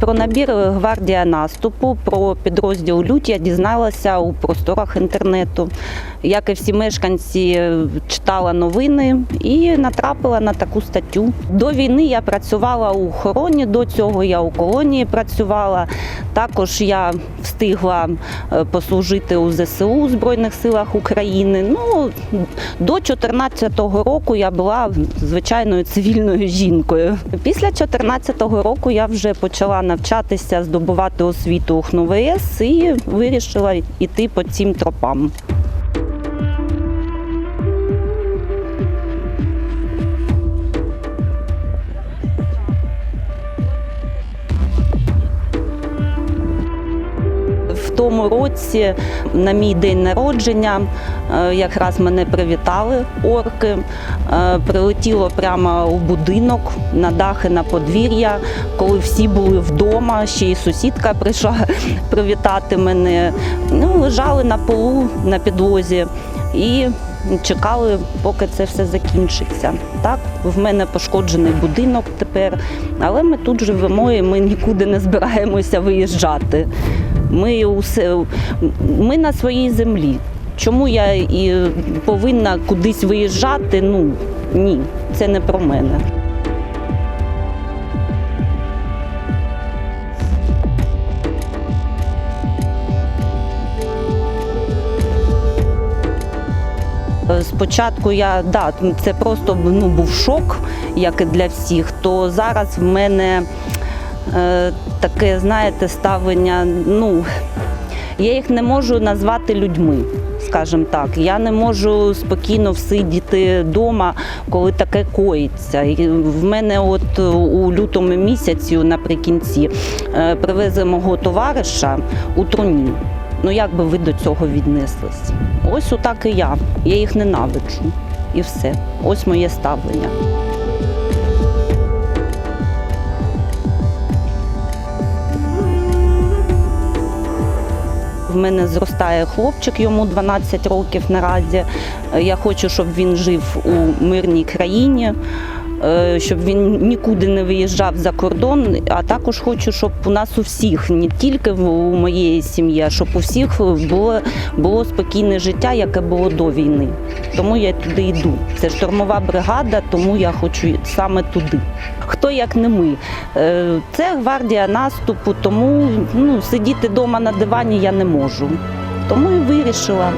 Про набір гвардія наступу, про підрозділ Лють я дізналася у просторах інтернету. Як і всі мешканці, читала новини і натрапила на таку статтю. До війни я працювала у охороні, до цього я у колонії працювала. Також я встигла е, послужити у ЗСУ у Збройних силах України. Ну, до 2014 року я була звичайною цивільною жінкою. Після 2014 року я вже почала навчатися, здобувати освіту у ХНУВС і вирішила йти по цим тропам. Тому році, на мій день народження, е, якраз мене привітали орки. Е, Прилетіло прямо у будинок на дахи на подвір'я, коли всі були вдома. Ще й сусідка прийшла привітати мене. Ну, лежали на полу на підлозі і чекали, поки це все закінчиться. Так, в мене пошкоджений будинок тепер, але ми тут живемо і ми нікуди не збираємося виїжджати. Ми, усе, ми на своїй землі. Чому я і повинна кудись виїжджати? Ну ні, це не про мене. Спочатку я да, це просто ну, був шок, як і для всіх. То зараз в мене е, таке, знаєте, ставлення. Ну я їх не можу назвати людьми, скажімо так. Я не можу спокійно всидіти вдома, коли таке коїться. І в мене, от у лютому місяці, наприкінці, е, привезли мого товариша у труні. Ну як би ви до цього віднеслись? Ось отак і я. Я їх ненавиджу. І все. Ось моє ставлення. В мене зростає хлопчик, йому 12 років наразі. Я хочу, щоб він жив у мирній країні, щоб він нікуди не виїжджав за кордон. А також хочу, щоб у нас у всіх, не тільки у моєї сім'ї, щоб у всіх було, було спокійне життя, яке було до війни. Тому я туди йду. Це штурмова бригада, тому я хочу саме туди. Хто як не ми? Е, Це гвардія наступу, тому ну, сидіти вдома на дивані я не можу. Тому і вирішила.